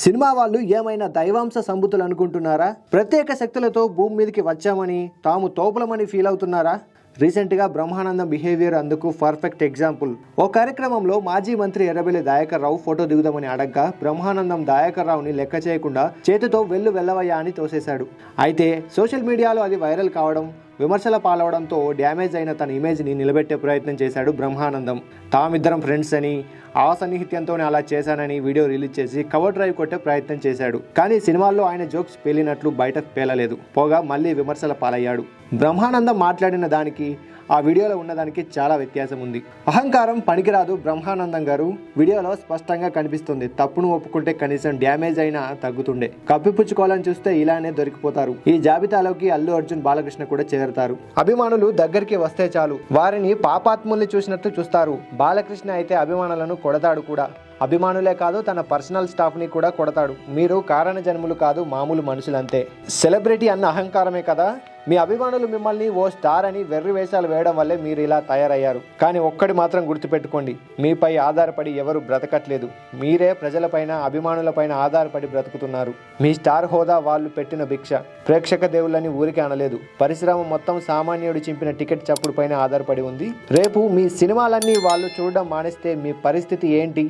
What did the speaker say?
Cinema వాళ్ళు ఏమైనా దైవాంశ సంబుతులు అనుకుంటున్నారా? ప్రత్యేక శక్తులతో భూమి మీదకి వచ్చామని తాము తోపులమని ఫీల్ అవుతున్నారా? రీసెంట్గా బ్రహ్మానందం బిహేవియర్ అందుకు పర్ఫెక్ట్ ఎగ్జాంపుల్ ఓ కార్యక్రమంలో మాజీ మంత్రి ఎర్రబెల్లి దాయకర్ రావు ఫోటో దిగుదామని అడగ్గా బ్రహ్మానందం దాయకర్ రావుని లెక్క చేయకుండా చేతితో వెళ్ళు వెళ్ళవయ్యా అని తోసేశాడు. అయితే సోషల్ మీడియాలో అది వైరల్ కావడం విమర్శల పాలవడంతో డ్యామేజ్ అయిన తన ఇమేజ్ని నిలబెట్టే ప్రయత్నం చేశాడు బ్రహ్మానందం. తామిద్దరం ఫ్రెండ్స్ అని ఆ సన్నిహిత్యంతోనే అలా చేశానని వీడియో రిలీజ్ చేసి కవర్ డ్రైవ్ కొట్టే ప్రయత్నం చేశాడు. కానీ సినిమాల్లో ఆయన జోక్స్ పేలినట్లు బయటకు పేలలేదు. పోగా మళ్ళీ విమర్శల పాలయ్యాడు. బ్రహ్మానందం మాట్లాడిన దానికి ఆ వీడియోలో ఉన్నదానికి చాలా వ్యత్యాసం ఉంది. అహంకారం పనికిరాదు బ్రహ్మానందం గారు. వీడియోలో స్పష్టంగా కనిపిస్తుంది. తప్పును ఒప్పుకుంటే కనీసం డ్యామేజ్ అయినా తగ్గుతుండే. కప్పిపుచ్చుకోవాలని చూస్తే ఇలానే దొరికిపోతారు. ఈ జాబితాలోకి అల్లు అర్జున్ బాలకృష్ణ కూడా చేరుతారు. అభిమానులు దగ్గరికి వస్తే చాలు. వారిని పాపాత్ముల్ని చూసినట్టు చూస్తారు. బాలకృష్ణ అయితే అభిమానులను కొడతాడు కూడా. అభిమానులే కాదు తన పర్సనల్ స్టాఫ్ని కూడా కొడతాడు. మీరు కారణ జన్ములు కాదు మామూలు మనుషులంతే. సెలబ్రిటీ అన్న అహంకారమే కదా? మీ అభిమానులు మిమ్మల్ని ఓ స్టార్ అని వెర్రి వేషాలు వేయడం వల్లే మీరు ఇలా తయారయ్యారు. కానీ ఒక్కటి మాత్రం గుర్తుపెట్టుకోండి మీపై ఆధారపడి ఎవరు బ్రతకట్లేదు. మీరే ప్రజలపైన అభిమానులపైన ఆధారపడి బ్రతుకుతున్నారు. మీ స్టార్ హోదా వాళ్ళు పెట్టిన భిక్ష. ప్రేక్షక దేవుళ్ళని ఊరికే అనలేదు. పరిశ్రమ మొత్తం సామాన్యుడు చింపిన టికెట్ చప్పుడు పైన ఆధారపడి ఉంది. రేపు మీ సినిమాలన్నీ వాళ్ళు చూడడం మానేస్తే మీ పరిస్థితి ఏంటి?